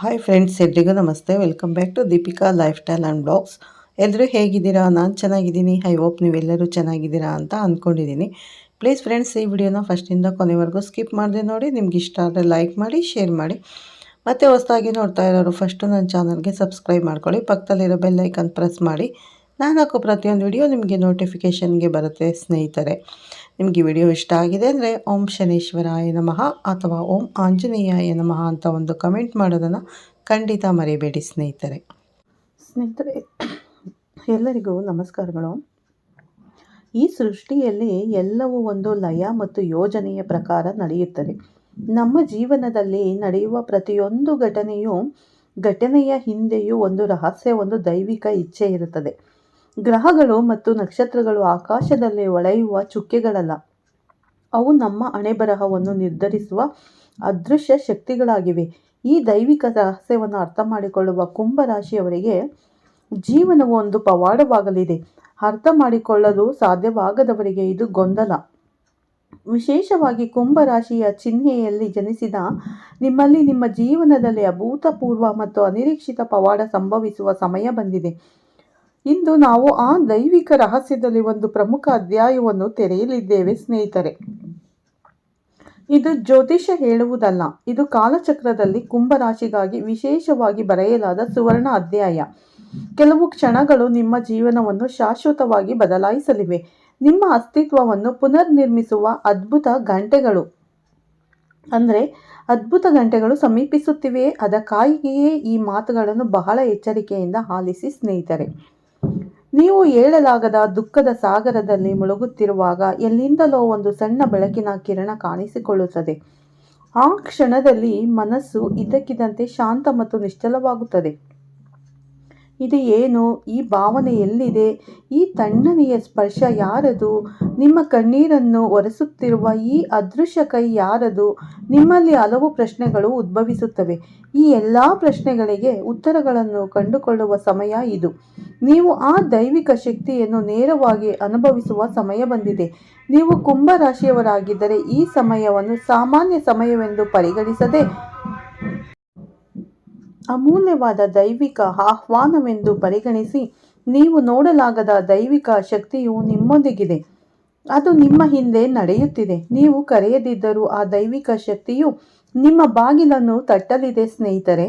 Hi friends ಎಲ್ರಿಗೂ ನಮಸ್ತೆ. Welcome back to Deepika lifestyle and blogs ಎಲ್ಲರೂ ಹೇಗಿದ್ದೀರಾ? ನಾನು ಚೆನ್ನಾಗಿದ್ದೀನಿ. ಐ ಹೋಪ್ ನೀವೆಲ್ಲರೂ ಚೆನ್ನಾಗಿದ್ದೀರಾ ಅಂತ ಅಂದ್ಕೊಂಡಿದ್ದೀನಿ ಪ್ಲೀಸ್ ಫ್ರೆಂಡ್ಸ್ ಈ ವಿಡಿಯೋನ ಫಸ್ಟಿಂದ ಕೊನೆವರೆಗೂ ಸ್ಕಿಪ್ ಮಾಡಿದೆ ನೋಡಿ. ನಿಮ್ಗೆ ಇಷ್ಟ ಆದರೆ ಲೈಕ್ ಮಾಡಿ ಶೇರ್ ಮಾಡಿ. ಮತ್ತು ಹೊಸದಾಗಿ ನೋಡ್ತಾ ಇರೋರು ಫಸ್ಟು ನನ್ನ ಚಾನಲ್ಗೆ ಸಬ್ಸ್ಕ್ರೈಬ್ ಮಾಡ್ಕೊಳ್ಳಿ. ಪಕ್ಕದಲ್ಲಿರೋ ಬೆಲ್ ಐಕನ್ ಪ್ರೆಸ್ ಮಾಡಿ. ನಾನು ಹಾಕೋ ಪ್ರತಿಯೊಂದು ವಿಡಿಯೋ ನಿಮಗೆ ನೋಟಿಫಿಕೇಷನ್ಗೆ ಬರುತ್ತೆ ಸ್ನೇಹಿತರೆ. ನಿಮಗೆ ವಿಡಿಯೋ ಇಷ್ಟ ಆಗಿದೆ ಅಂದರೆ ಓಂ ಶನೇಶ್ವರಾಯ ನಮಃ ಅಥವಾ ಓಂ ಆಂಜನೇಯಾಯ ನಮಃ ಅಂತ ಒಂದು ಕಮೆಂಟ್ ಮಾಡೋದನ್ನು ಖಂಡಿತ ಮರೆಯಬೇಡಿ ಸ್ನೇಹಿತರೆ. ಸ್ನೇಹಿತರೆ, ಎಲ್ಲರಿಗೂ ನಮಸ್ಕಾರಗಳು. ಈ ಸೃಷ್ಟಿಯಲ್ಲಿ ಎಲ್ಲವೂ ಒಂದು ಲಯ ಮತ್ತು ಯೋಜನೆಯ ಪ್ರಕಾರ ನಡೆಯುತ್ತದೆ. ನಮ್ಮ ಜೀವನದಲ್ಲಿ ನಡೆಯುವ ಪ್ರತಿಯೊಂದು ಘಟನೆಯು ಘಟನೆಯ ಹಿಂದೆಯೂ ಒಂದು ರಹಸ್ಯ, ಒಂದು ದೈವಿಕ ಇಚ್ಛೆ ಇರುತ್ತದೆ. ಗ್ರಹಗಳು ಮತ್ತು ನಕ್ಷತ್ರಗಳು ಆಕಾಶದಲ್ಲಿ ಒಳೆಯುವ ಚುಕ್ಕೆಗಳಲ್ಲ. ಅವು ನಮ್ಮ ಅಣೆಬರಹವನ್ನು ನಿರ್ಧರಿಸುವ ಅದೃಶ್ಯ ಶಕ್ತಿಗಳಾಗಿವೆ. ಈ ದೈವಿಕ ರಹಸ್ಯವನ್ನು ಅರ್ಥ ಮಾಡಿಕೊಳ್ಳುವ ಕುಂಭರಾಶಿಯವರಿಗೆ ಜೀವನವು ಒಂದು ಪವಾಡವಾಗಲಿದೆ. ಅರ್ಥ ಮಾಡಿಕೊಳ್ಳಲು ಸಾಧ್ಯವಾಗದವರಿಗೆ ಇದು ಗೊಂದಲ. ವಿಶೇಷವಾಗಿ ಕುಂಭರಾಶಿಯ ಚಿಹ್ನೆಯಲ್ಲಿ ಜನಿಸಿದ ನಿಮ್ಮಲ್ಲಿ ನಿಮ್ಮ ಜೀವನದಲ್ಲಿ ಅಭೂತಪೂರ್ವ ಮತ್ತು ಅನಿರೀಕ್ಷಿತ ಪವಾಡ ಸಂಭವಿಸುವ ಸಮಯ ಬಂದಿದೆ. ಇಂದು ನಾವು ಆ ದೈವಿಕ ರಹಸ್ಯದಲ್ಲಿ ಒಂದು ಪ್ರಮುಖ ಅಧ್ಯಾಯವನ್ನು ತೆರೆಯಲಿದ್ದೇವೆ, ಸ್ನೇಹಿತರೆ. ಇದು ಜ್ಯೋತಿಷ್ಯ ಹೇಳುವುದಲ್ಲ, ಇದು ಕಾಲಚಕ್ರದಲ್ಲಿ ಕುಂಭರಾಶಿಗಾಗಿ ವಿಶೇಷವಾಗಿ ಬರೆಯಲಾದ ಸುವರ್ಣ ಅಧ್ಯಾಯ. ಕೆಲವು ಕ್ಷಣಗಳು ನಿಮ್ಮ ಜೀವನವನ್ನು ಶಾಶ್ವತವಾಗಿ ಬದಲಾಯಿಸಲಿವೆ. ನಿಮ್ಮ ಅಸ್ತಿತ್ವವನ್ನು ಪುನರ್ನಿರ್ಮಿಸುವ ಅದ್ಭುತ ಗಂಟೆಗಳು, ಅಂದರೆ ಅದ್ಭುತ ಗಂಟೆಗಳು ಸಮೀಪಿಸುತ್ತಿವೆ ಅದಕ್ಕಾಗಿಯೇ ಈ ಮಾತುಗಳನ್ನು ಬಹಳ ಎಚ್ಚರಿಕೆಯಿಂದ ಆಲಿಸಿ, ಸ್ನೇಹಿತರೆ. ನೀವು ಹೇಳಲಾಗದ ದುಃಖದ ಸಾಗರದಲ್ಲಿ ಮುಳುಗುತ್ತಿರುವಾಗ ಎಲ್ಲಿಂದಲೋ ಒಂದು ಸಣ್ಣ ಬೆಳಕಿನ ಕಿರಣ ಕಾಣಿಸಿಕೊಳ್ಳುತ್ತದೆ. ಆ ಕ್ಷಣದಲ್ಲಿ ಮನಸ್ಸು ಇದ್ದಕ್ಕಿದ್ದಂತೆ ಶಾಂತ ಮತ್ತು ನಿಶ್ಚಲವಾಗುತ್ತದೆ. ಇದು ಏನು? ಈ ಭಾವನೆ ಎಲ್ಲಿದೆ? ಈ ತಣ್ಣನೆಯ ಸ್ಪರ್ಶ ಯಾರದು? ನಿಮ್ಮ ಕಣ್ಣೀರನ್ನು ಒರೆಸುತ್ತಿರುವ ಈ ಅದೃಶ್ಯ ಕೈ ಯಾರದು? ನಿಮ್ಮಲ್ಲಿ ಹಲವು ಪ್ರಶ್ನೆಗಳು ಉದ್ಭವಿಸುತ್ತವೆ. ಈ ಎಲ್ಲ ಪ್ರಶ್ನೆಗಳಿಗೆ ಉತ್ತರಗಳನ್ನು ಕಂಡುಕೊಳ್ಳುವ ಸಮಯ ಇದು. ನೀವು ಆ ದೈವಿಕ ಶಕ್ತಿಯನ್ನು ನೇರವಾಗಿ ಅನುಭವಿಸುವ ಸಮಯ ಬಂದಿದೆ. ನೀವು ಕುಂಭರಾಶಿಯವರಾಗಿದ್ದರೆ ಈ ಸಮಯವನ್ನು ಸಾಮಾನ್ಯ ಸಮಯವೆಂದು ಪರಿಗಣಿಸದೆ ಅಮೂಲ್ಯವಾದ ದೈವಿಕ ಆಹ್ವಾನವೆಂದು ಪರಿಗಣಿಸಿ ನೀವು ನೋಡಲಾಗದ ದೈವಿಕ ಶಕ್ತಿಯು ನಿಮ್ಮೊಂದಿಗಿದೆ. ಅದು ನಿಮ್ಮ ಹಿಂದೆ ನಡೆಯುತ್ತಿದೆ. ನೀವು ಕರೆಯದಿದ್ದರೂ ಆ ದೈವಿಕ ಶಕ್ತಿಯು ನಿಮ್ಮ ಬಾಗಿಲನ್ನು ತಟ್ಟಲಿದೆ, ಸ್ನೇಹಿತರೆ.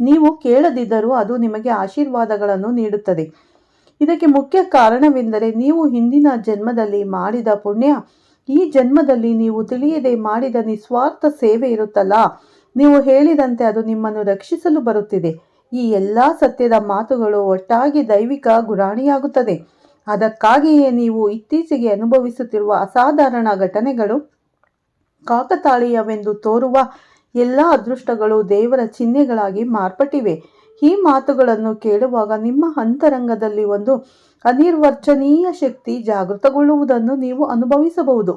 ನೀವು ಕೇಳದಿದ್ದರೂ ಅದು ನಿಮಗೆ ಆಶೀರ್ವಾದಗಳನ್ನು ನೀಡುತ್ತದೆ. ಇದಕ್ಕೆ ಮುಖ್ಯ ಕಾರಣವೆಂದರೆ ನೀವು ಹಿಂದಿನ ಜನ್ಮದಲ್ಲಿ ಮಾಡಿದ ಪುಣ್ಯ. ಈ ಜನ್ಮದಲ್ಲಿ ನೀವು ತಿಳಿಯದೆ ಮಾಡಿದ ನಿಸ್ವಾರ್ಥ ಸೇವೆ ಇರುತ್ತಲ್ಲ. ನೀವು ಹೇಳಿದಂತೆ ಅದು ನಿಮ್ಮನ್ನು ರಕ್ಷಿಸಲು ಬರುತ್ತಿದೆ. ಈ ಎಲ್ಲ ಸತ್ಯದ ಮಾತುಗಳು ಒಟ್ಟಾಗಿ ದೈವಿಕ ಗುರಾಣಿಯಾಗುತ್ತದೆ. ಅದಕ್ಕಾಗಿಯೇ ನೀವು ಇತ್ತೀಚೆಗೆ ಅನುಭವಿಸುತ್ತಿರುವ ಅಸಾಧಾರಣ ಘಟನೆಗಳು ಕಾಕತಾಳೀಯವೆಂದು ತೋರುವ ಎಲ್ಲ ಅದೃಷ್ಟಗಳು ದೇವರ ಚಿಹ್ನೆಗಳಾಗಿ ಮಾರ್ಪಟ್ಟಿವೆ. ಈ ಮಾತುಗಳನ್ನು ಕೇಳುವಾಗ ನಿಮ್ಮ ಅಂತರಂಗದಲ್ಲಿ ಒಂದು ಅನಿರ್ವಚನೀಯ ಶಕ್ತಿ ಜಾಗೃತಗೊಳ್ಳುವುದನ್ನು ನೀವು ಅನುಭವಿಸಬಹುದು.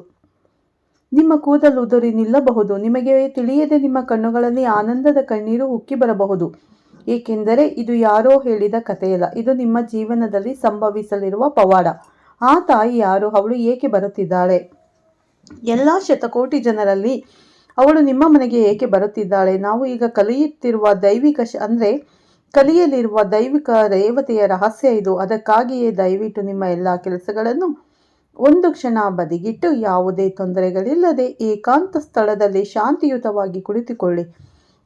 ನಿಮ್ಮ ಕೂದಲು ಉದುರಿ ನಿಲ್ಲಬಹುದು. ನಿಮಗೆ ತಿಳಿಯದೆ ನಿಮ್ಮ ಕಣ್ಣುಗಳಲ್ಲಿ ಆನಂದದ ಕಣ್ಣೀರು ಉಕ್ಕಿ ಬರಬಹುದು. ಏಕೆಂದರೆ ಇದು ಯಾರೋ ಹೇಳಿದ ಕಥೆಯಲ್ಲ. ಇದು ನಿಮ್ಮ ಜೀವನದಲ್ಲಿ ಸಂಭವಿಸಲಿರುವ ಪವಾಡ. ಆ ತಾಯಿ ಯಾರು? ಅವಳು ಏಕೆ ಬರುತ್ತಿದ್ದಾಳೆ? ಎಲ್ಲ ಶತಕೋಟಿ ಜನರಲ್ಲಿ ಅವಳು ನಿಮ್ಮ ಮನೆಗೆ ಏಕೆ ಬರುತ್ತಿದ್ದಾಳೆ? ನಾವು ಈಗ ಕಲಿಯುತ್ತಿರುವ ದೈವಿಕ ಅಂದರೆ ಕಲಿಯಲಿರುವ ದೈವಿಕ ದೇವತೆಯ ರಹಸ್ಯ ಇದು. ಅದಕ್ಕಾಗಿಯೇ ದಯವಿಟ್ಟು ನಿಮ್ಮ ಎಲ್ಲ ಕೆಲಸಗಳನ್ನು ಒಂದು ಕ್ಷಣ ಬದಿಗಿಟ್ಟು ಯಾವುದೇ ತೊಂದರೆಗಳಿಲ್ಲದೆ ಏಕಾಂತ ಸ್ಥಳದಲ್ಲಿ ಶಾಂತಿಯುತವಾಗಿ ಕುಳಿತುಕೊಳ್ಳಿ.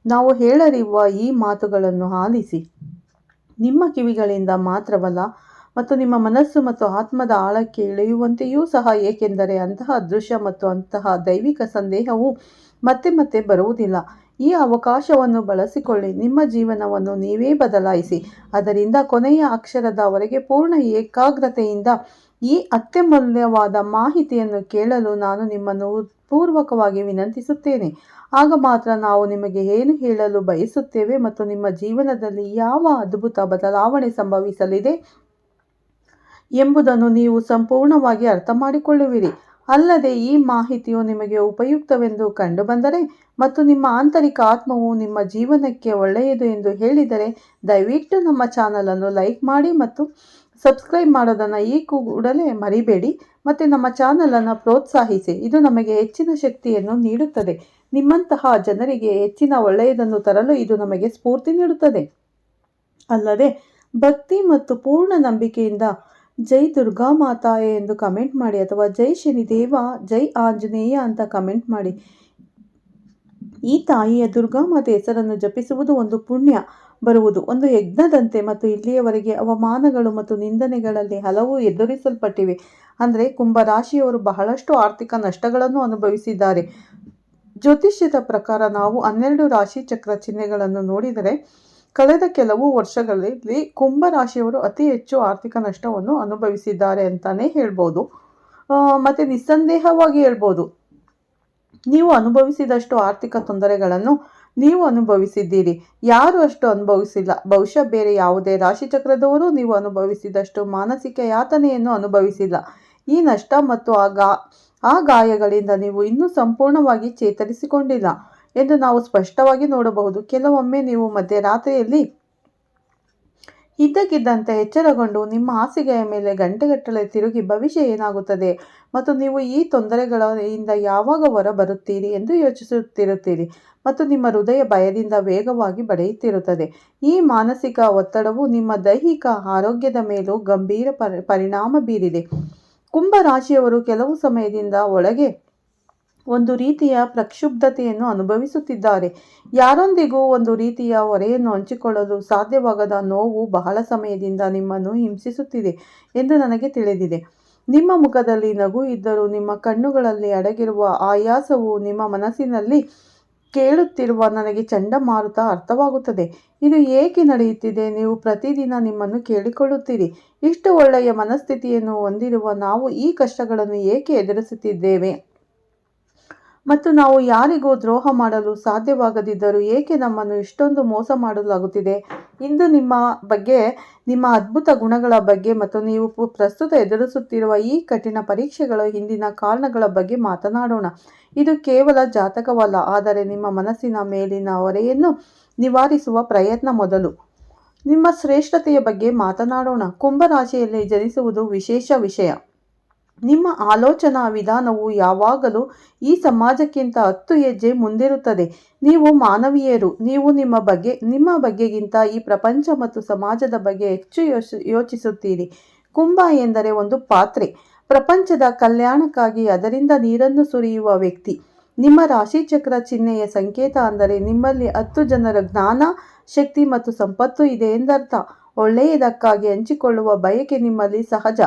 ನಾವು ಹೇಳಲಿರುವ ಈ ಮಾತುಗಳನ್ನು ಆಲಿಸಿ. ನಿಮ್ಮ ಕಿವಿಗಳಿಂದ ಮಾತ್ರವಲ್ಲ, ಮತ್ತು ನಿಮ್ಮ ಮನಸ್ಸು ಮತ್ತು ಆತ್ಮದ ಆಳಕ್ಕೆ ಇಳಿಯುವಂತೆಯೂ ಸಹ, ಏಕೆಂದರೆ ಅಂತಹ ಅದೃಶ್ಯ ಮತ್ತು ಅಂತಹ ದೈವಿಕ ಸಂದೇಹವು ಮತ್ತೆ ಮತ್ತೆ ಬರುವುದಿಲ್ಲ. ಈ ಅವಕಾಶವನ್ನು ಬಳಸಿಕೊಳ್ಳಿ. ನಿಮ್ಮ ಜೀವನವನ್ನು ನೀವೇ ಬದಲಾಯಿಸಿ. ಅದರಿಂದ ಕೊನೆಯ ಅಕ್ಷರದವರೆಗೆ ಪೂರ್ಣ ಏಕಾಗ್ರತೆಯಿಂದ ಈ ಅತ್ಯಮೂಲ್ಯವಾದ ಮಾಹಿತಿಯನ್ನು ಕೇಳಲು ನಾನು ನಿಮ್ಮನ್ನು ಪೂರ್ವಕವಾಗಿ ವಿನಂತಿಸುತ್ತೇನೆ. ಆಗ ಮಾತ್ರ ನಾವು ನಿಮಗೆ ಏನು ಹೇಳಲು ಬಯಸುತ್ತೇವೆ ಮತ್ತು ನಿಮ್ಮ ಜೀವನದಲ್ಲಿ ಯಾವ ಅದ್ಭುತ ಬದಲಾವಣೆ ಸಂಭವಿಸಲಿದೆ ಎಂಬುದನ್ನು ನೀವು ಸಂಪೂರ್ಣವಾಗಿ ಅರ್ಥ ಮಾಡಿಕೊಳ್ಳುವಿರಿ ಅಲ್ಲದೆ ಈ ಮಾಹಿತಿಯು ನಿಮಗೆ ಉಪಯುಕ್ತವೆಂದು ಕಂಡುಬಂದರೆ ಮತ್ತು ನಿಮ್ಮ ಆಂತರಿಕ ಆತ್ಮವು ನಿಮ್ಮ ಜೀವನಕ್ಕೆ ಒಳ್ಳೆಯದು ಎಂದು ಹೇಳಿದರೆ, ದಯವಿಟ್ಟು ನಮ್ಮ ಚಾನಲನ್ನು ಲೈಕ್ ಮಾಡಿ ಮತ್ತು ಸಬ್ಸ್ಕ್ರೈಬ್ ಮಾಡೋದನ್ನು ಈ ಕೂಡಲೇ ಮರಿಬೇಡಿ. ಮತ್ತು ನಮ್ಮ ಚಾನಲನ್ನು ಪ್ರೋತ್ಸಾಹಿಸಿ. ಇದು ನಮಗೆ ಹೆಚ್ಚಿನ ಶಕ್ತಿಯನ್ನು ನೀಡುತ್ತದೆ. ನಿಮ್ಮಂತಹ ಜನರಿಗೆ ಹೆಚ್ಚಿನ ಒಳ್ಳೆಯದನ್ನು ತರಲು ಇದು ನಮಗೆ ಸ್ಫೂರ್ತಿ ನೀಡುತ್ತದೆ. ಅಲ್ಲದೆ ಭಕ್ತಿ ಮತ್ತು ಪೂರ್ಣ ನಂಬಿಕೆಯಿಂದ ಜೈ ದುರ್ಗಾ ಮಾತಾಯೆ ಎಂದು ಕಮೆಂಟ್ ಮಾಡಿ ಅಥವಾ ಜೈ ಶನಿದೇವ, ಜೈ ಆಂಜನೇಯ ಅಂತ ಕಮೆಂಟ್ ಮಾಡಿ. ಈ ತಾಯಿಯ ದುರ್ಗಾಮಾತೆ ಹೆಸರನ್ನು ಜಪಿಸುವುದು ಒಂದು ಪುಣ್ಯ. ಬರುವುದು ಒಂದು ಯಜ್ಞದಂತೆ ಮತ್ತು ಇಲ್ಲಿಯವರೆಗೆ ಅವಮಾನಗಳು ಮತ್ತು ನಿಂದನೆಗಳಲ್ಲಿ ಹಲವು ಎದುರಿಸಲ್ಪಟ್ಟಿವೆ. ಅಂದರೆ ಕುಂಭರಾಶಿಯವರು ಬಹಳಷ್ಟು ಆರ್ಥಿಕ ನಷ್ಟಗಳನ್ನು ಅನುಭವಿಸಿದ್ದಾರೆ. ಜ್ಯೋತಿಷ್ಯದ ಪ್ರಕಾರ ನಾವು ಹನ್ನೆರಡು ರಾಶಿ ಚಕ್ರ ಚಿಹ್ನೆಗಳನ್ನು ನೋಡಿದರೆ ಕಳೆದ ಕೆಲವು ವರ್ಷಗಳಲ್ಲಿ ಕುಂಭ ರಾಶಿಯವರು ಅತಿ ಹೆಚ್ಚು ಆರ್ಥಿಕ ನಷ್ಟವನ್ನು ಅನುಭವಿಸಿದ್ದಾರೆ ಅಂತಾನೆ ಹೇಳ್ಬೋದು. ಮತ್ತೆ ನಿಸ್ಸಂದೇಹವಾಗಿ ಹೇಳ್ಬೋದು. ನೀವು ಅನುಭವಿಸಿದಷ್ಟು ಆರ್ಥಿಕ ತೊಂದರೆಗಳನ್ನು ನೀವು ಅನುಭವಿಸಿದ್ದೀರಿ. ಯಾರು ಅಷ್ಟು ಅನುಭವಿಸಿಲ್ಲ? ಬಹುಶಃ ಬೇರೆ ಯಾವುದೇ ರಾಶಿಚಕ್ರದವರು ನೀವು ಅನುಭವಿಸಿದಷ್ಟು ಮಾನಸಿಕ ಯಾತನೆಯನ್ನು ಅನುಭವಿಸಿಲ್ಲ. ಈ ನಷ್ಟ ಮತ್ತು ಆ ಗಾ, ಆ ಗಾಯಗಳಿಂದ ನೀವು ಇನ್ನೂ ಸಂಪೂರ್ಣವಾಗಿ ಚೇತರಿಸಿಕೊಂಡಿಲ್ಲ. ಎಂದು ನಾವು ಸ್ಪಷ್ಟವಾಗಿ ನೋಡಬಹುದು. ಕೆಲವೊಮ್ಮೆ ನೀವು ಮಧ್ಯರಾತ್ರಿಯಲ್ಲಿ ಇದ್ದಕ್ಕಿದ್ದಂತೆ ಎಚ್ಚರಗೊಂಡು ನಿಮ್ಮ ಹಾಸಿಗೆಯ ಮೇಲೆ ಗಂಟೆಗಟ್ಟಲೆ ತಿರುಗಿ ಭವಿಷ್ಯ ಏನಾಗುತ್ತದೆ ಮತ್ತು ನೀವು ಈ ತೊಂದರೆಗಳಿಂದ ಯಾವಾಗ ಹೊರ ಬರುತ್ತೀರಿ ಎಂದು ಯೋಚಿಸುತ್ತಿರುತ್ತೀರಿ ಮತ್ತು ನಿಮ್ಮ ಹೃದಯ ಭಯದಿಂದ ವೇಗವಾಗಿ ಬಡೆಯುತ್ತಿರುತ್ತದೆ. ಈ ಮಾನಸಿಕ ಒತ್ತಡವು ನಿಮ್ಮ ದೈಹಿಕ ಆರೋಗ್ಯದ ಮೇಲೂ ಗಂಭೀರ ಪರಿ, ಪರಿಣಾಮ ಬೀರಿದೆ. ಕುಂಭ ರಾಶಿಯವರು ಕೆಲವು ಸಮಯದಿಂದ ಒಳಗೆ ಒಂದು ರೀತಿಯ ಪ್ರಕ್ಷುಬ್ಧತೆಯನ್ನು ಅನುಭವಿಸುತ್ತಿದ್ದಾರೆ. ಯಾರೊಂದಿಗೂ ಒಂದು ರೀತಿಯ ಹೊರೆಯನ್ನು ಹಂಚಿಕೊಳ್ಳಲು ಸಾಧ್ಯವಾಗದ ನೋವು ಬಹಳ ಸಮಯದಿಂದ ನಿಮ್ಮನ್ನು ಹಿಂಸಿಸುತ್ತಿದೆ ಎಂದು ನನಗೆ ತಿಳಿದಿದೆ. ನಿಮ್ಮ ಮುಖದಲ್ಲಿ ನಗು ಇದ್ದರೂ ನಿಮ್ಮ ಕಣ್ಣುಗಳಲ್ಲಿ ಅಡಗಿರುವ ಆಯಾಸವು ನಿಮ್ಮ ಮನಸ್ಸಿನಲ್ಲಿ ಕೇಳುತ್ತಿರುವ ನನಗೆ ಚಂಡಮಾರುತ ಅರ್ಥವಾಗುತ್ತದೆ. ಇದು ಏಕೆ ನಡೆಯುತ್ತಿದೆ? ನೀವು ಪ್ರತಿದಿನ ನಿಮ್ಮನ್ನು ಕೇಳಿಕೊಳ್ಳುತ್ತೀರಿ. ಇಷ್ಟು ಒಳ್ಳೆಯ ಮನಸ್ಥಿತಿಯನ್ನು ಹೊಂದಿರುವ ನಾವು ಈ ಕಷ್ಟಗಳನ್ನು ಏಕೆ ಎದುರಿಸುತ್ತಿದ್ದೇವೆ? ಮತ್ತು ನಾವು ಯಾರಿಗೂ ದ್ರೋಹ ಮಾಡಲು ಸಾಧ್ಯವಾಗದಿದ್ದರೂ ಏಕೆ ನಮ್ಮನ್ನು ಇಷ್ಟೊಂದು ಮೋಸ ಮಾಡಲಾಗುತ್ತಿದೆ? ಇಂದು ನಿಮ್ಮ ಬಗ್ಗೆ, ನಿಮ್ಮ ಅದ್ಭುತ ಗುಣಗಳ ಬಗ್ಗೆ ಮತ್ತು ನೀವು ಪ್ರಸ್ತುತ ಎದುರಿಸುತ್ತಿರುವ ಈ ಕಠಿಣ ಪರೀಕ್ಷೆಗಳ ಹಿಂದಿನ ಕಾರಣಗಳ ಬಗ್ಗೆ ಮಾತನಾಡೋಣ. ಇದು ಕೇವಲ ಜಾತಕವಲ್ಲ, ಆದರೆ ನಿಮ್ಮ ಮನಸ್ಸಿನ ಮೇಲಿನ ಹೊರೆಯನ್ನು ನಿವಾರಿಸುವ ಪ್ರಯತ್ನ ಮೊದಲು. ನಿಮ್ಮ ಶ್ರೇಷ್ಠತೆಯ ಬಗ್ಗೆ ಮಾತನಾಡೋಣ. ಕುಂಭರಾಶಿಯಲ್ಲಿ ಜನಿಸುವುದು ವಿಶೇಷ ವಿಷಯ. ನಿಮ್ಮ ಆಲೋಚನಾ ವಿಧಾನವು ಯಾವಾಗಲೂ ಈ ಸಮಾಜಕ್ಕಿಂತ ಹತ್ತು ಹೆಜ್ಜೆ ಮುಂದಿರುತ್ತದೆ. ನೀವು ಮಾನವೀಯರು. ನೀವು ನಿಮ್ಮ ಬಗ್ಗೆ, ನಿಮ್ಮ ಬಗ್ಗೆಗಿಂತ ಈ ಪ್ರಪಂಚ ಮತ್ತು ಸಮಾಜದ ಬಗ್ಗೆ ಹೆಚ್ಚು ಯೋಚ, ಯೋಚಿಸುತ್ತೀರಿ. ಕುಂಭ ಎಂದರೆ ಒಂದು ಪಾತ್ರೆ. ಪ್ರಪಂಚದ ಕಲ್ಯಾಣಕ್ಕಾಗಿ ಅದರಿಂದ ನೀರನ್ನು ಸುರಿಯುವ ವ್ಯಕ್ತಿ. ನಿಮ್ಮ ರಾಶಿಚಕ್ರ ಚಿಹ್ನೆಯ ಸಂಕೇತ ಅಂದರೆ ನಿಮ್ಮಲ್ಲಿ ಹತ್ತು ಜನರ ಜ್ಞಾನ, ಶಕ್ತಿ ಮತ್ತು ಸಂಪತ್ತು ಇದೆ ಎಂದರ್ಥ. ಒಳ್ಳೆಯದಕ್ಕಾಗಿ ಹಂಚಿಕೊಳ್ಳುವ ಬಯಕೆ ನಿಮ್ಮಲ್ಲಿ ಸಹಜ.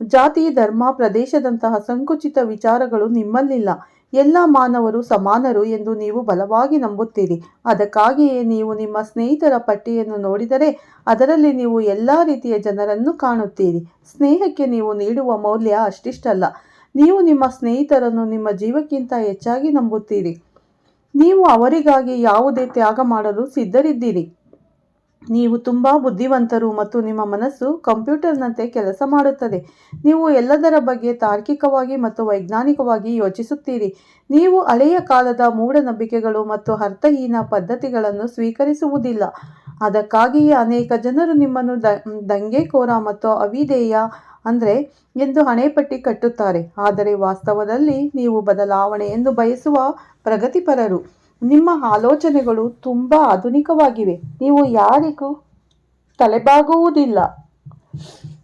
ಜಾತಿ, ಧರ್ಮ, ಪ್ರದೇಶದಂತಹ ಸಂಕುಚಿತ ವಿಚಾರಗಳು ನಿಮ್ಮಲ್ಲಿಲ್ಲ. ಎಲ್ಲ ಮಾನವರು ಸಮಾನರು ಎಂದು ನೀವು ಬಲವಾಗಿ ನಂಬುತ್ತೀರಿ. ಅದಕ್ಕಾಗಿಯೇ ನೀವು ನಿಮ್ಮ ಸ್ನೇಹಿತರ ಪಟ್ಟಿಯನ್ನು ನೋಡಿದರೆ ಅದರಲ್ಲಿ ನೀವು ಎಲ್ಲ ರೀತಿಯ ಜನರನ್ನು ಕಾಣುತ್ತೀರಿ. ಸ್ನೇಹಕ್ಕೆ ನೀವು ನೀಡುವ ಮೌಲ್ಯ ಅಷ್ಟಿಷ್ಟಲ್ಲ. ನೀವು ನಿಮ್ಮ ಸ್ನೇಹಿತರನ್ನು ನಿಮ್ಮ ಜೀವಕ್ಕಿಂತ ಹೆಚ್ಚಾಗಿ ನಂಬುತ್ತೀರಿ. ನೀವು ಅವರಿಗಾಗಿ ಯಾವುದೇ ತ್ಯಾಗ ಮಾಡಲು ಸಿದ್ಧರಿದ್ದೀರಿ. ನೀವು ತುಂಬ ಬುದ್ಧಿವಂತರು ಮತ್ತು ನಿಮ್ಮ ಮನಸ್ಸು ಕಂಪ್ಯೂಟರ್ನಂತೆ ಕೆಲಸ ಮಾಡುತ್ತದೆ. ನೀವು ಎಲ್ಲದರ ಬಗ್ಗೆ ತಾರ್ಕಿಕವಾಗಿ ಮತ್ತು ವೈಜ್ಞಾನಿಕವಾಗಿ ಯೋಚಿಸುತ್ತೀರಿ. ನೀವು ಹಳೆಯ ಕಾಲದ ಮೂಢನಂಬಿಕೆಗಳು ಮತ್ತು ಅರ್ಥಹೀನ ಪದ್ಧತಿಗಳನ್ನು ಸ್ವೀಕರಿಸುವುದಿಲ್ಲ. ಅದಕ್ಕಾಗಿಯೇ ಅನೇಕ ಜನರು ನಿಮ್ಮನ್ನು ದ, ದಂಗೆಕೋರ ಮತ್ತು ಅವಿಧೇಯ ಅಂದರೆ ಎಂದು ಹಣೆಪಟ್ಟಿ ಕಟ್ಟುತ್ತಾರೆ. ಆದರೆ ವಾಸ್ತವದಲ್ಲಿ ನೀವು ಬದಲಾವಣೆ ಎಂದು ಬಯಸುವ ಪ್ರಗತಿಪರರು. ನಿಮ್ಮ ಆಲೋಚನೆಗಳು ತುಂಬ ಆಧುನಿಕವಾಗಿವೆ. ನೀವು ಯಾರಿಗೂ ತಲೆಬಾಗುವುದಿಲ್ಲ.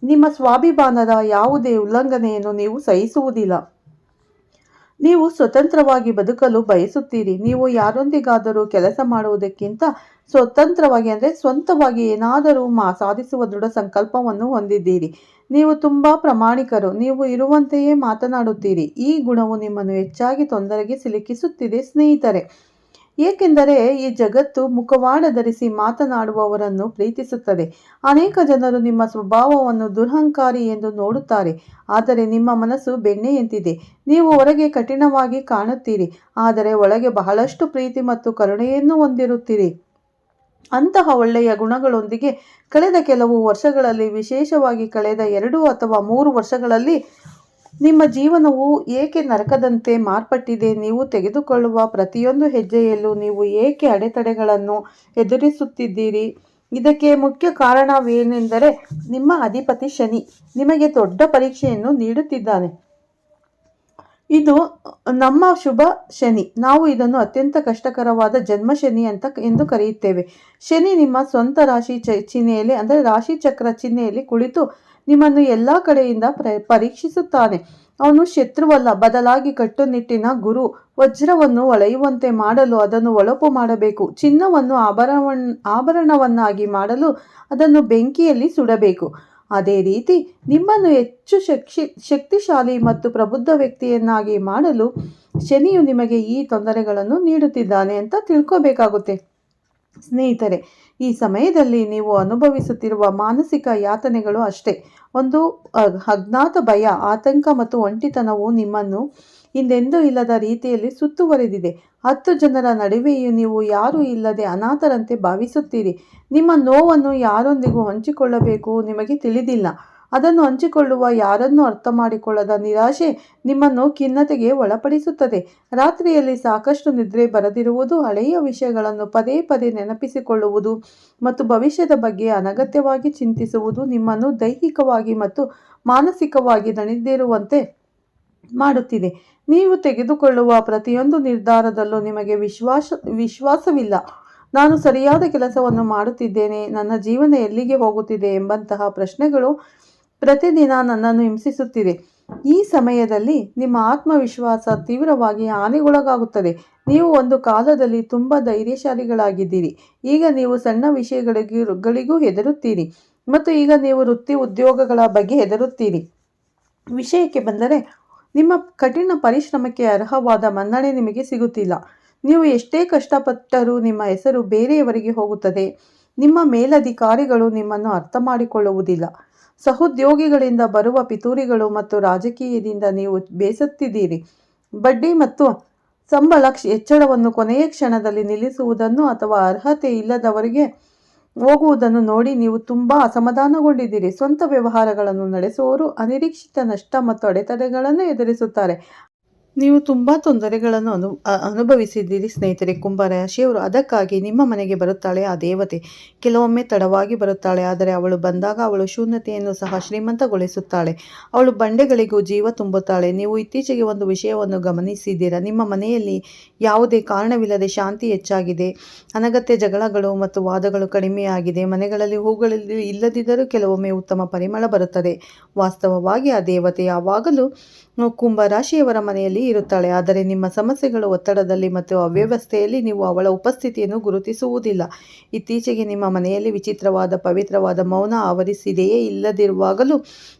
ನಿಮ್ಮ ಸ್ವಾಭಿಮಾನದ ಯಾವುದೇ ಉಲ್ಲಂಘನೆಯನ್ನು ನೀವು ಸಹಿಸುವುದಿಲ್ಲ. ನೀವು ಸ್ವತಂತ್ರವಾಗಿ ಬದುಕಲು ಬಯಸುತ್ತೀರಿ. ನೀವು ಯಾರೊಂದಿಗಾದರೂ ಕೆಲಸ ಮಾಡುವುದಕ್ಕಿಂತ ಸ್ವತಂತ್ರವಾಗಿ ಅಂದರೆ ಸ್ವಂತವಾಗಿ ಏನಾದರೂ ಮಾ, ಸಾಧಿಸುವ ದೃಢ ಸಂಕಲ್ಪವನ್ನು ಹೊಂದಿದ್ದೀರಿ. ನೀವು ತುಂಬ ಪ್ರಾಮಾಣಿಕರು. ನೀವು ಇರುವಂತೆಯೇ ಮಾತನಾಡುತ್ತೀರಿ. ಈ ಗುಣವು ನಿಮ್ಮನ್ನು ಹೆಚ್ಚಾಗಿ ತೊಂದರೆಗೆ ಸಿಲುಕಿಸುತ್ತಿದೆ ಸ್ನೇಹಿತರೆ. ಏಕೆಂದರೆ ಈ ಜಗತ್ತು ಮುಖವಾಡ ಧರಿಸಿ ಮಾತನಾಡುವವರನ್ನು ಪ್ರೀತಿಸುತ್ತದೆ. ಅನೇಕ ಜನರು ನಿಮ್ಮ ಸ್ವಭಾವವನ್ನು ದುರಹಂಕಾರಿ ಎಂದು ನೋಡುತ್ತಾರೆ. ಆದರೆ ನಿಮ್ಮ ಮನಸ್ಸು ಬೆಣ್ಣೆಯಂತಿದೆ. ನೀವು ಹೊರಗೆ ಕಠಿಣವಾಗಿ ಕಾಣುತ್ತೀರಿ. ಆದರೆ ಒಳಗೆ ಬಹಳಷ್ಟು ಪ್ರೀತಿ ಮತ್ತು ಕರುಣೆಯನ್ನು ಹೊಂದಿರುತ್ತೀರಿ. ಅಂತಹ ಒಳ್ಳೆಯ ಗುಣಗಳೊಂದಿಗೆ ಕಳೆದ ಕೆಲವು ವರ್ಷಗಳಲ್ಲಿ, ವಿಶೇಷವಾಗಿ ಕಳೆದ ಎರಡು ಅಥವಾ ಮೂರು ವರ್ಷಗಳಲ್ಲಿ ನಿಮ್ಮ ಜೀವನವು ಏಕೆ ನರಕದಂತೆ ಮಾರ್ಪಟ್ಟಿದೆ ನೀವು ತೆಗೆದುಕೊಳ್ಳುವ ಪ್ರತಿಯೊಂದು ಹೆಜ್ಜೆಯಲ್ಲೂ ನೀವು ಏಕೆ ಅಡೆತಡೆಗಳನ್ನು ಎದುರಿಸುತ್ತಿದ್ದೀರಿ? ಇದಕ್ಕೆ ಮುಖ್ಯ ಕಾರಣವೇನೆಂದರೆ ನಿಮ್ಮ ಅಧಿಪತಿ ಶನಿ ನಿಮಗೆ ದೊಡ್ಡ ಪರೀಕ್ಷೆಯನ್ನು ನೀಡುತ್ತಿದ್ದಾನೆ. ಇದು ನಮ್ಮ ಶುಭ ಶನಿ. ನಾವು ಇದನ್ನು ಅತ್ಯಂತ ಕಷ್ಟಕರವಾದ ಜನ್ಮ ಶನಿ ಅಂತ ಎಂದು ಕರೆಯುತ್ತೇವೆ. ಶನಿ ನಿಮ್ಮ ಸ್ವಂತ ರಾಶಿ ಚ ಚಿಹ್ನೆಯಲ್ಲಿ, ಅಂದರೆ ರಾಶಿ ಚಕ್ರ ಚಿಹ್ನೆಯಲ್ಲಿ ಕುಳಿತು ನಿಮ್ಮನ್ನು ಎಲ್ಲ ಕಡೆಯಿಂದ ಪ್ರ, ಪರೀಕ್ಷಿಸುತ್ತಾನೆ. ಅವನು ಶತ್ರುವಲ್ಲ, ಬದಲಾಗಿ ಕಟ್ಟುನಿಟ್ಟಿನ ಗುರು ವಜ್ರವನ್ನು ಒಳೆಯುವಂತೆ ಮಾಡಲು ಅದನ್ನು ಒಳಪು ಮಾಡಬೇಕು. ಚಿನ್ನವನ್ನು ಆಭರಣ ಆಭರಣವನ್ನಾಗಿ ಮಾಡಲು ಅದನ್ನು ಬೆಂಕಿಯಲ್ಲಿ ಸುಡಬೇಕು. ಅದೇ ರೀತಿ ನಿಮ್ಮನ್ನು ಹೆಚ್ಚು ಶಕ್ತಿ ಶಕ್ತಿಶಾಲಿ ಮತ್ತು ಪ್ರಬುದ್ಧ ವ್ಯಕ್ತಿಯನ್ನಾಗಿ ಮಾಡಲು ಶನಿಯು ನಿಮಗೆ ಈ ತೊಂದರೆಗಳನ್ನು ನೀಡುತ್ತಿದ್ದಾನೆ ಅಂತ ತಿಳ್ಕೋಬೇಕಾಗುತ್ತೆ. ಸ್ನೇಹಿತರೆ, ಈ ಸಮಯದಲ್ಲಿ ನೀವು ಅನುಭವಿಸುತ್ತಿರುವ ಮಾನಸಿಕ ಯಾತನೆಗಳು ಅಷ್ಟೇ. ಒಂದು ಅಜ್ಞಾತ ಭಯ, ಆತಂಕ ಮತ್ತು ಒಂಟಿತನವು ನಿಮ್ಮನ್ನು ಹಿಂದೆಂದೂ ಇಲ್ಲದ ರೀತಿಯಲ್ಲಿ ಸುತ್ತುವರೆದಿದೆ. ಹತ್ತು ಜನರ ನಡುವೆಯೂ ನೀವು ಯಾರೂ ಇಲ್ಲದೆ ಅನಾಥರಂತೆ ಭಾವಿಸುತ್ತೀರಿ. ನಿಮ್ಮ ನೋವನ್ನು ಯಾರೊಂದಿಗೂ ಹಂಚಿಕೊಳ್ಳಬೇಕು ನಿಮಗೆ ತಿಳಿದಿಲ್ಲ. ಅದನ್ನು ಹಂಚಿಕೊಳ್ಳುವ ಯಾರನ್ನು ಅರ್ಥ ಮಾಡಿಕೊಳ್ಳದ ನಿರಾಶೆ ನಿಮ್ಮನ್ನು ಖಿನ್ನತೆಗೆ ಒಳಪಡಿಸುತ್ತದೆ. ರಾತ್ರಿಯಲ್ಲಿ ಸಾಕಷ್ಟು ನಿದ್ರೆ ಬರದಿರುವುದು ಹಳೆಯ ವಿಷಯಗಳನ್ನು ಪದೇ ಪದೇ ನೆನಪಿಸಿಕೊಳ್ಳುವುದು ಮತ್ತು ಭವಿಷ್ಯದ ಬಗ್ಗೆ ಅನಗತ್ಯವಾಗಿ ಚಿಂತಿಸುವುದು ನಿಮ್ಮನ್ನು ದೈಹಿಕವಾಗಿ ಮತ್ತು ಮಾನಸಿಕವಾಗಿ ದಣಿದಿರುವಂತೆ ಮಾಡುತ್ತಿದೆ. ನೀವು ತೆಗೆದುಕೊಳ್ಳುವ ಪ್ರತಿಯೊಂದು ನಿರ್ಧಾರದಲ್ಲೂ ನಿಮಗೆ ವಿಶ್ವಾಸ, ವಿಶ್ವಾಸವಿಲ್ಲ. ನಾನು ಸರಿಯಾದ ಕೆಲಸವನ್ನು ಮಾಡುತ್ತಿದ್ದೇನೆ, ನನ್ನ ಜೀವನ ಎಲ್ಲಿಗೆ ಹೋಗುತ್ತಿದೆ ಎಂಬಂತಹ ಪ್ರಶ್ನೆಗಳು ಪ್ರತಿದಿನ ನನ್ನನ್ನು ಹಿಂಸಿಸುತ್ತಿದೆ. ಈ ಸಮಯದಲ್ಲಿ ನಿಮ್ಮ ಆತ್ಮವಿಶ್ವಾಸ ತೀವ್ರವಾಗಿ ಹಾನಿಗೊಳಗಾಗುತ್ತದೆ. ನೀವು ಒಂದು ಕಾಲದಲ್ಲಿ ತುಂಬ ಧೈರ್ಯಶಾಲಿಗಳಾಗಿದ್ದೀರಿ. ಈಗ ನೀವು ಸಣ್ಣ ವಿಷಯಗಳಿಗೂ ಗಳಿಗೂ ಹೆದರುತ್ತೀರಿ. ಮತ್ತು ಈಗ ನೀವು ವೃತ್ತಿ ಉದ್ಯೋಗಗಳ ಬಗ್ಗೆ ಹೆದರುತ್ತೀರಿ. ವಿಷಯಕ್ಕೆ ಬಂದರೆ ನಿಮ್ಮ ಕಠಿಣ ಪರಿಶ್ರಮಕ್ಕೆ ಅರ್ಹವಾದ ಮನ್ನಣೆ ನಿಮಗೆ ಸಿಗುತ್ತಿಲ್ಲ. ನೀವು ಎಷ್ಟೇ ಕಷ್ಟಪಟ್ಟರೂ ನಿಮ್ಮ ಹೆಸರು ಬೇರೆಯವರಿಗೆ ಹೋಗುತ್ತದೆ. ನಿಮ್ಮ ಮೇಲಧಿಕಾರಿಗಳು ನಿಮ್ಮನ್ನು ಅರ್ಥ ಮಾಡಿಕೊಳ್ಳುವುದಿಲ್ಲ ಸಹೋದ್ಯೋಗಿಗಳಿಂದ ಬರುವ ಪಿತೂರಿಗಳು ಮತ್ತು ರಾಜಕೀಯದಿಂದ ನೀವು ಬೇಸತ್ತಿದ್ದೀರಿ. ಬಡ್ಡಿ ಮತ್ತು ಸಂಬಳ ಹೆಚ್ಚಳವನ್ನು ಕೊನೆಯ ಕ್ಷಣದಲ್ಲಿ ನಿಲ್ಲಿಸುವುದನ್ನು ಅಥವಾ ಅರ್ಹತೆ ಇಲ್ಲದವರಿಗೆ ಹೋಗುವುದನ್ನು ನೋಡಿ ನೀವು ತುಂಬ ಅಸಮಾಧಾನಗೊಂಡಿದ್ದೀರಿ. ಸ್ವಂತ ವ್ಯವಹಾರಗಳನ್ನು ನಡೆಸುವವರು ಅನಿರೀಕ್ಷಿತ ನಷ್ಟ ಮತ್ತು ಅಡೆತಡೆಗಳನ್ನು ಎದುರಿಸುತ್ತಾರೆ. ನೀವು ತುಂಬ ತೊಂದರೆಗಳನ್ನು ಅನು ಅನುಭವಿಸಿದ್ದೀರಿ ಸ್ನೇಹಿತರೆ. ಕುಂಭರಾಶಿಯವರು ಅದಕ್ಕಾಗಿ ನಿಮ್ಮ ಮನೆಗೆ ಬರುತ್ತಾಳೆ, ಆ ದೇವತೆ. ಕೆಲವೊಮ್ಮೆ ತಡವಾಗಿ ಬರುತ್ತಾಳೆ, ಆದರೆ ಅವಳು ಬಂದಾಗ ಅವಳು ಶೂನ್ಯತೆಯನ್ನು ಸಹ ಶ್ರೀಮಂತಗೊಳಿಸುತ್ತಾಳೆ. ಅವಳು ಬಂಡೆಗಳಿಗೂ ಜೀವ ತುಂಬುತ್ತಾಳೆ. ನೀವು ಇತ್ತೀಚೆಗೆ ಒಂದು ವಿಷಯವನ್ನು ಗಮನಿಸಿದ್ದೀರಾ. ನಿಮ್ಮ ಮನೆಯಲ್ಲಿ ಯಾವುದೇ ಕಾರಣವಿಲ್ಲದೆ ಶಾಂತಿ ಹೆಚ್ಚಾಗಿದೆ. ಅನಗತ್ಯ ಜಗಳಗಳು ಮತ್ತು ವಾದಗಳು ಕಡಿಮೆಯಾಗಿದೆ. ಮನೆಗಳಲ್ಲಿ ಹೂಗಳಲ್ಲಿ ಇಲ್ಲದಿದ್ದರೂ ಕೆಲವೊಮ್ಮೆ ಉತ್ತಮ ಪರಿಮಳ ಬರುತ್ತದೆ. ವಾಸ್ತವವಾಗಿ ಆ ದೇವತೆ ಯಾವಾಗಲೂ ಕುಂಭರಾಶಿಯವರ ಮನೆಯಲ್ಲಿ ಇರುತ್ತಾಳೆ. ಆದರೆ ನಿಮ್ಮ ಸಮಸ್ಯೆಗಳು ಒತ್ತಡದಲ್ಲಿ ಮತ್ತು ಅವ್ಯವಸ್ಥೆಯಲ್ಲಿ ನೀವು ಅವಳ ಉಪಸ್ಥಿತಿಯನ್ನು ಗುರುತಿಸುವುದಿಲ್ಲ. ಇತ್ತೀಚೆಗೆ ನಿಮ್ಮ ಮನೆಯಲ್ಲಿ ವಿಚಿತ್ರವಾದ, ಪವಿತ್ರವಾದ ಮೌನ ಆವರಿಸಿದೆಯೇ ಇಲ್ಲದಿರುವಾಗಲೂ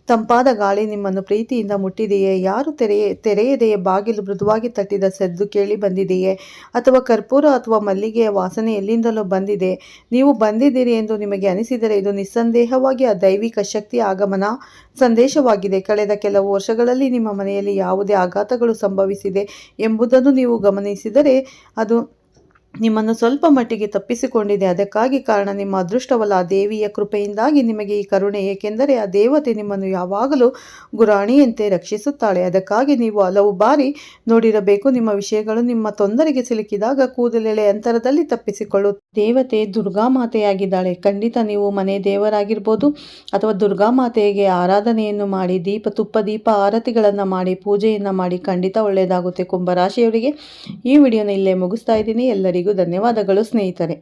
ತಂಪಾದ ಗಾಳಿ ನಿಮ್ಮನ್ನು ಪ್ರೀತಿಯಿಂದ ಮುಟ್ಟಿದೆಯೇ, ಯಾರು ತೆರೆಯ ತೆರೆಯದೆಯೇ, ಬಾಗಿಲು ಮೃದುವಾಗಿ ತಟ್ಟಿದ ಸದ್ದು ಕೇಳಿ ಬಂದಿದೆಯೇ, ಅಥವಾ ಕರ್ಪೂರ ಅಥವಾ ಮಲ್ಲಿಗೆಯ ವಾಸನೆ ಎಲ್ಲಿಂದಲೋ ಬಂದಿದೆ? ನೀವು ಬಂದಿದ್ದೀರಿ ಎಂದು ನಿಮಗೆ ಅನಿಸಿದರೆ ಇದು ನಿಸ್ಸಂದೇಹವಾಗಿ ಆ ದೈವಿಕ ಶಕ್ತಿ ಆಗಮನ ಸಂದೇಶವಾಗಿದೆ. ಕಳೆದ ಕೆಲವು ವರ್ಷಗಳಲ್ಲಿ ನಿಮ್ಮ ಮನೆಯಲ್ಲಿ ಯಾವುದೇ ಆಘಾತಗಳು ಸಂಭವಿಸಿದೆ ಎಂಬುದನ್ನು ನೀವು ಗಮನಿಸಿದರೆ ಅದು ನಿಮ್ಮನ್ನು ಸ್ವಲ್ಪ ಮಟ್ಟಿಗೆ ತಪ್ಪಿಸಿಕೊಂಡಿದೆ. ಅದಕ್ಕಾಗಿ ಕಾರಣ ನಿಮ್ಮ ಅದೃಷ್ಟವಲ್ಲ. ಆ ದೇವಿಯ ಕೃಪೆಯಿಂದಾಗಿ ನಿಮಗೆ ಈ ಕರುಣೆ, ಏಕೆಂದರೆ ಆ ದೇವತೆ ನಿಮ್ಮನ್ನು ಯಾವಾಗಲೂ ಗುರಾಣಿಯಂತೆ ರಕ್ಷಿಸುತ್ತಾಳೆ. ಅದಕ್ಕಾಗಿ ನೀವು ಹಲವು ಬಾರಿ ನೋಡಿರಬೇಕು, ನಿಮ್ಮ ವಿಷಯಗಳು ನಿಮ್ಮ ತೊಂದರೆಗೆ ಸಿಲುಕಿದಾಗ ಕೂದಲೆಳೆ ಅಂತರದಲ್ಲಿ ತಪ್ಪಿಸಿಕೊಳ್ಳು. ದೇವತೆ ದುರ್ಗಾ ಮಾತೆಯಾಗಿದ್ದಾಳೆ. ಖಂಡಿತ ನೀವು ಮನೆ ದೇವರಾಗಿರ್ಬೋದು ಅಥವಾ ದುರ್ಗಾ ಮಾತೆಗೆ ಆರಾಧನೆಯನ್ನು ಮಾಡಿ, ದೀಪ, ತುಪ್ಪ, ದೀಪ ಆರತಿಗಳನ್ನು ಮಾಡಿ, ಪೂಜೆಯನ್ನು ಮಾಡಿ, ಖಂಡಿತ ಒಳ್ಳೆಯದಾಗುತ್ತೆ. ಕುಂಭರಾಶಿಯವರಿಗೆ ಈ ವಿಡಿಯೋನ ಇಲ್ಲೇ ಮುಗಿಸ್ತಾ ಇದ್ದೀನಿ. ಎಲ್ಲರಿಗೂ ಧನ್ಯವಾದಗಳು ಸ್ನೇಹಿತರೆ.